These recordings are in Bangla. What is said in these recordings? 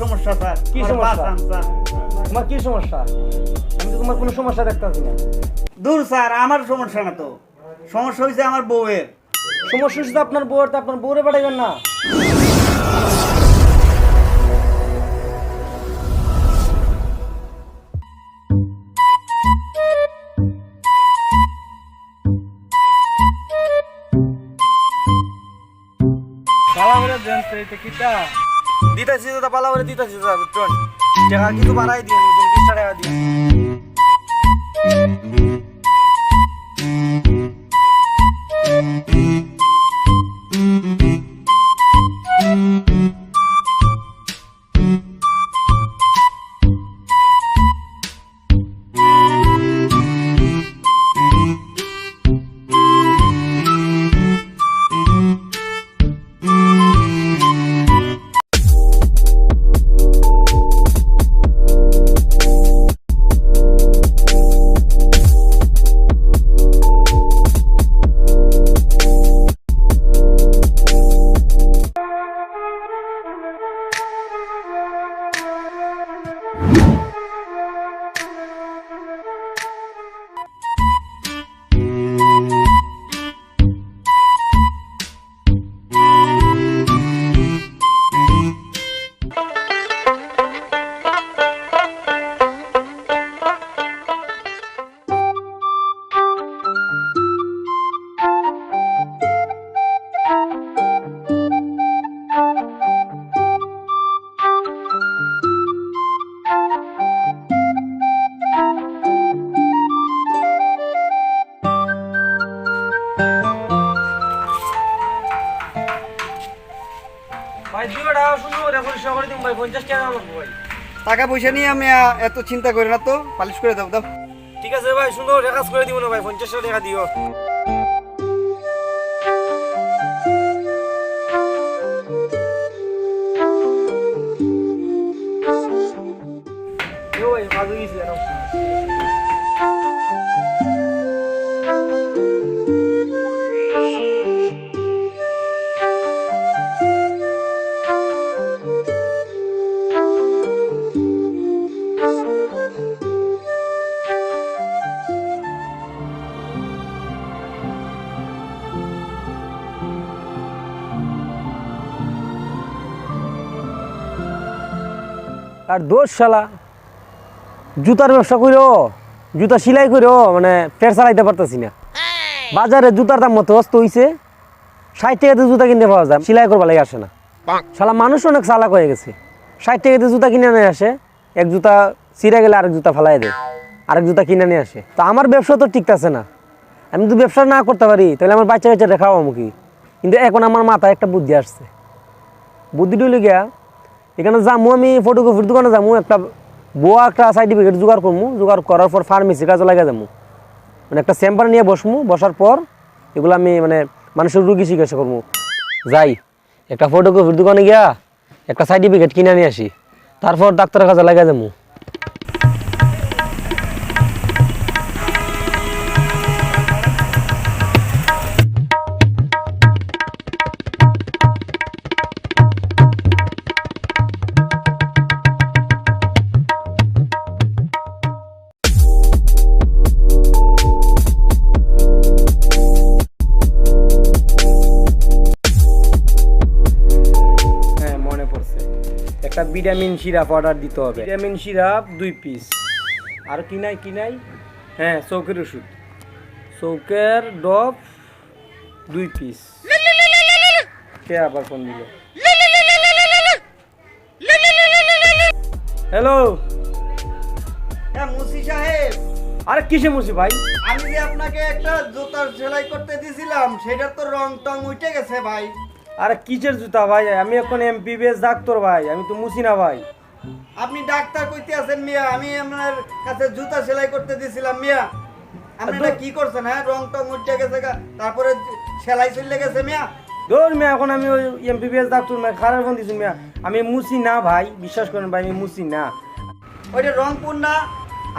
সমস্যা স্যার? কি সমস্যা? তোমার কি সমস্যা? আমি তো তোমার কোনো সমস্যা দেখতেছি না। দূর স্যার আমার সমস্যা না তো। সমস্যা হয়েছে আমার বউয়ের। সমস্যা শুধু আপনার বউয়ের তো আপনার বউরে পাঠাইবেন না। দিতেছি দাদা, পালা করে দিতেছি দাদা বুঝছেন টাকা কিন্তু বাড়াই দিয়ে বিশটা টাকা দিন ভাই পঞ্চাশ টাকা লাগবে ভাই। টাকা পয়সা নিয়ে আমি এত চিন্তা করি না তো পালিশ করে দাও দাও। ঠিক আছে ভাই সুন্দর রেখাজ করে দিব না ভাই পঞ্চাশ টাকা দিও। আর দোষ শালা। জুতার ব্যবসা করো জুতা সেলাই করো মানে পেট চালাইতে পারতেছি না। বাজারে জুতার দাম মতো অস্ত হইছে ষাট টাকাতে জুতা কিনতে পাওয়া যায় সেলাই করবা লাগে আসে না। শালা মানুষ অনেক চালাক হয়ে গেছে। ষাট টাকাতে জুতা কিনে নিয়ে আসে এক জুতা ছিঁড়ে গেলে আরেক জুতা ফালাই দেয় আরেক জুতা কিনে নিয়ে আসে। তো আমার ব্যবসা তো টিকতেছে না। আমি যদি ব্যবসা না করতে পারি তাহলে আমার বাচ্চা বাচ্চা রেখাও মুখি কিন্তু এখন আমার মাথায় একটা বুদ্ধি আসছে। বুদ্ধিটা গিয়া এখানে যামু আমি ফটোকপির দোকানে যামু, একটা বোয়া, একটা সার্টিফিকেট জোগাড় করব জোগাড় করার পর ফার্মেসি কাজে লাগা যাব মানে একটা চেম্বার নিয়ে বসমু, বসার পর এগুলো আমি মানে মানুষের রুগী চিকিৎসা করব যাই, একটা ফটোকপির দোকানে গিয়া একটা সার্টিফিকেট কিনে নিয়ে আসি। তারপর ডাক্তারের কাজে লাগা যামু। একটা ভিটামিন সিরাপ অর্ডার দিতে হবে। ভিটামিন সিরাপ দুই পিস আর কি নাই কি নাই? হ্যাঁ চৌকের ওষুধ। চৌকের ডব দুই পিস কে আবার ফোন দিল? হ্যালো হ্যাঁ মুসি সাহেব। আরে কিসে মুসি ভাই? আমি যে আপনাকে একটা জুতার সেলাই করতে দিছিলাম সেটার তো রং টং উঠে গেছে ভাই। আরে কিসের জুতা ভাই? আমি এখন এমপিবিএস ডাক্তার ভাই আমি তো মুসি না ভাই। আপনি ডাক্তার কইতে আছেন মিয়া আমি আপনার কাছে জুতা সেলাই করতে দিছিলাম মিয়া। আপনি কি করছেন হ্যাঁ? রং টং উঠে গেছে তারপরে সেলাই চলে গেছে মিয়া। ধর মিয়া এখন আমি ওই এমপিবিএস ডাক্তার মিয়া খারাপ ফোন দিছি মিয়া। আমি মুসি না ভাই বিশ্বাস করেন ভাই আমি মুসি না। ওইটা রংপুর না?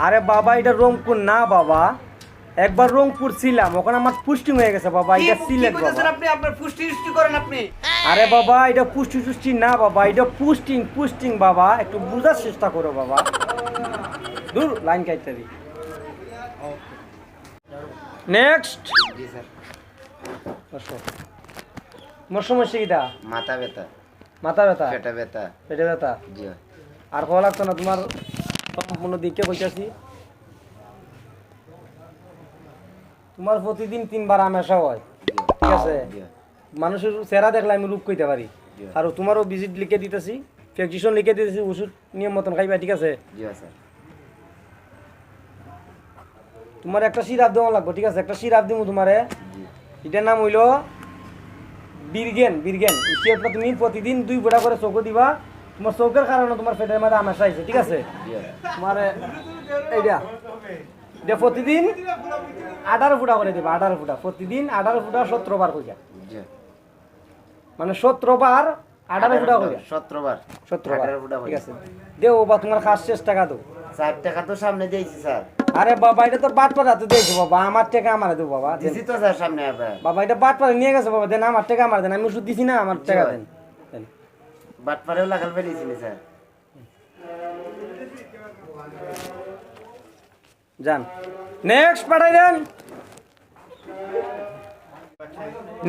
আরে বাবা এটা রংপুর না বাবা। একবার রংপুর ছিলাম ওখানে আমার পুষ্টিং হয়ে গেছে বাবা এটা সিলেট বাবা। আপনি? আপনার ফুষ্টি ফুষ্টি করেন আপনি। আরে বাবা এটা পুষ্টি টুষ্টি না বাবা এটা পুষ্টিং পুষ্টিং বাবা একটু বুঝার চেষ্টা করো বাবা। দূর লাইন কাটতে দি। নেক্সট জি স্যার। বসো। মোর সমস্যা কিটা মাথা ব্যথা। মাথা ব্যথা? পেটা ব্যথা। পেটে ব্যথা? জি। আর কল লাগতো না তোমার সম্পূর্ণ দিকে কইতাছি? তোমার প্রতিদিন তিনবার আমেশা হয়। ঠিক আছে? মানুষের চেহারা দেখলে আমি রূপ কইতে পারি। আর তোমারও ভিজিট লিখে দিতেছি প্রেসক্রিপশন লিখে দিতেছি ওষুধ নিয়ম মতন খাইবা ঠিক আছে? জি স্যার। তোমার একটা সিরাপ দেওয়া লাগবে ঠিক আছে? একটা সিরাপ দিব তোমারে। এটার নাম হইল বীরগেন বীরগেন। এই সিরাপটা তুমি প্রতিদিন দুই ফোঁটা করে চোখে দিবা। তোমার চোখের কারণে তোমার পেটের মধ্যে আমেশা আইছে ঠিক আছে? তোমার এইটা এটা প্রতিদিন আঠারো ফুটা করে দিবা আঠারো ফুটা। প্রতিদিন আঠারো ফুটা সতেরো বার কইয়া মানে সতেরো বার আঠারো ফুটা কইয়া সতেরো বার সতেরো বার ঠিক আছে। দেও বা তোমার খাস শেষ টাকা দেও। চার টাকা তো সামনে দিয়েছি স্যার। আরে বাবা এটা তো বাট পাড়াতে দিয়েছ বাবা। আমার টাকা আমার দেবো বাবা। দিছি তো স্যার সামনে বাবা এটা বাট পাড়া নিয়ে গেছে বাবা দেন। আমার টাকা আমার দেন। আমি ওষুধ দিছি না আমার টাকা দেন দেন। বাটপাড়েও লাগাল ফেলেছিলি স্যার। যান। নেক্সট পাঠাই দেন।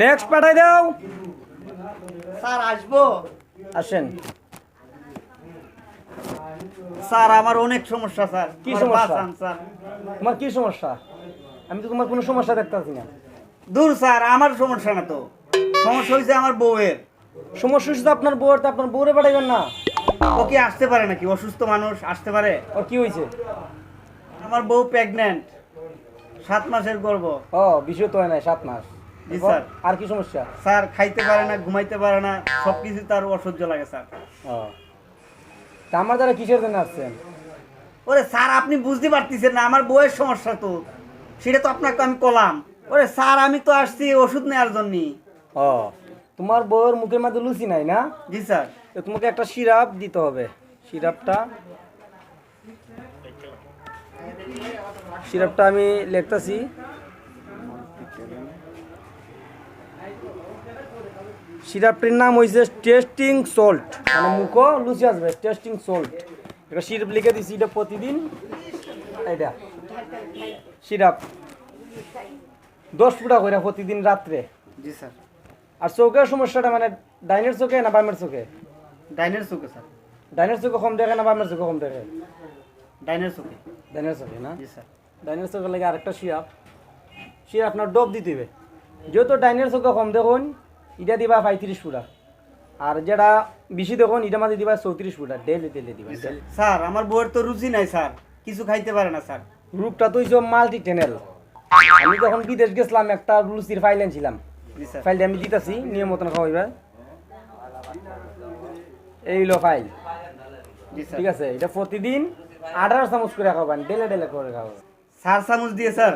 নেক্সট পাঠাই দাও। স্যার আসব। আসেন। স্যার আমার অনেক সমস্যা স্যার। কি সমস্যা? স্যার। তোমার কি সমস্যা? আমি তো তোমার কোনো সমস্যা দেখতে পাচ্ছি না। দূর স্যার আমার সমস্যা না তো। সমস্যা হয়েছে আমার বউয়ের। সমস্যা শুধু আপনার বউর তো আপনার বউরে পাঠাইবেন না। ও কি আসতে পারে নাকি? অসুস্থ মানুষ আসতে পারে? ওর কি হয়েছে আমার বউ প্রেগন্যান্ট সাত মাসের গর্ভ। ও বিষয় তো হয় নাই সাত মাস। জি, স্যার। আর কি সমস্যা? স্যার খাইতে পারে না ঘুমাইতে পারে না সব কিছু তার অসহ্য লাগে স্যার। ও। তা আমার দ্বারা কিসের জন্য আসছেন? ওরে স্যার আপনি বুঝতে পারতেছেন না আমার বউয়ের সমস্যা তো। সেটা তো আপনাকে আমি কলাম। ওরে স্যার আমি তো আসছি ওষুধ নেওয়ার জন্য। ও তোমার বউয়ের মুখের মধ্যে লুচি নাই না? জি স্যার। তো তোমাকে একটা সিরাপ দিতে হবে। সিরাপটা সিরাপটা আমি লিখতেছি। সিরাপটির নাম হয়েছে টেস্টিং সল্ট। মানে মুখো লুচি আসবে টেস্টিং সল্ট। এটা সিরাপ লিখে দিছি এটা প্রতিদিন। এটা সিরাপ। দশ ফুটা করে প্রতিদিন রাত্রে। জি স্যার। আর চোখের সমস্যাটা মানে ডাইনের চোখে না বামের চোখে? ডাইনের চোখে স্যার। ডাইনের চোখে কম দেখে না বামের চোখে কম দেখে? ডাইনের চোখে ডাইনের চোখে না? জি স্যার। ডাইনের চোখে লাগে আরেকটা সিরাপ সিরাপ আপনার ডোব দিতে হবে যেহেতু ডাইনের চোখে কম দেখুন এটা দিবা পঁয়ত্রিশ ফুটা আর যেটা বেশি দেখুন এটা মাঝে দিবা চৌত্রিশ ফুটা ডেলি ডেলি দিবা। স্যার। আমার বউয়ের তো রুচি নাই স্যার। কিছু খাইতে পারে না স্যার। রূপটা তো হইছে মাল্টি টেনেল আমি যখন বিদেশ গেছিলাম একটা লুচির ফাইল আনছিলাম ফাইলটা আমি দিতেছি নিয়ম মতন খাওয়াইবা। এই হলো ফাইল ঠিক আছে এটা প্রতিদিন আঠারো চামচ করে খাবেন ডেলে ডেলে করে খাবেন চার চামচ দিয়ে স্যার?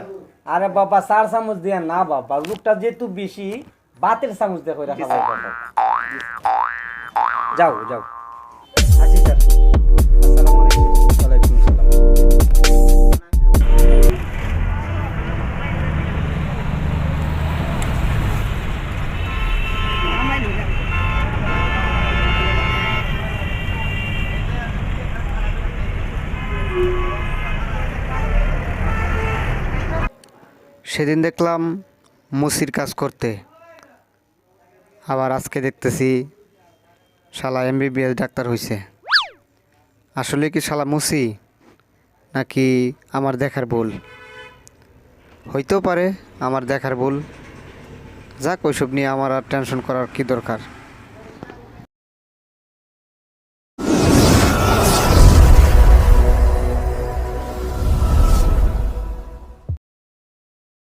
আরে বাবা চার চামচ দিয়ে না বাবা রূপটা যেহেতু বেশি বাতের চামচ দিয়ে করে খাবেন যাও যাও। আসি স্যার। আসসালামু আলাইকুম। সেদিন দেখলাম মুসির কাজ করতে। আবার আজকে দেখতেছি শালা এমবিবিএস ডাক্তার হয়েছে আসলে কি শালা মুসি, নাকি আমার দেখার ভুল? হইতেও পারে আমার দেখার ভুল। যাক, ওইসব নিয়ে আমার আর টেনশন করার কি দরকার?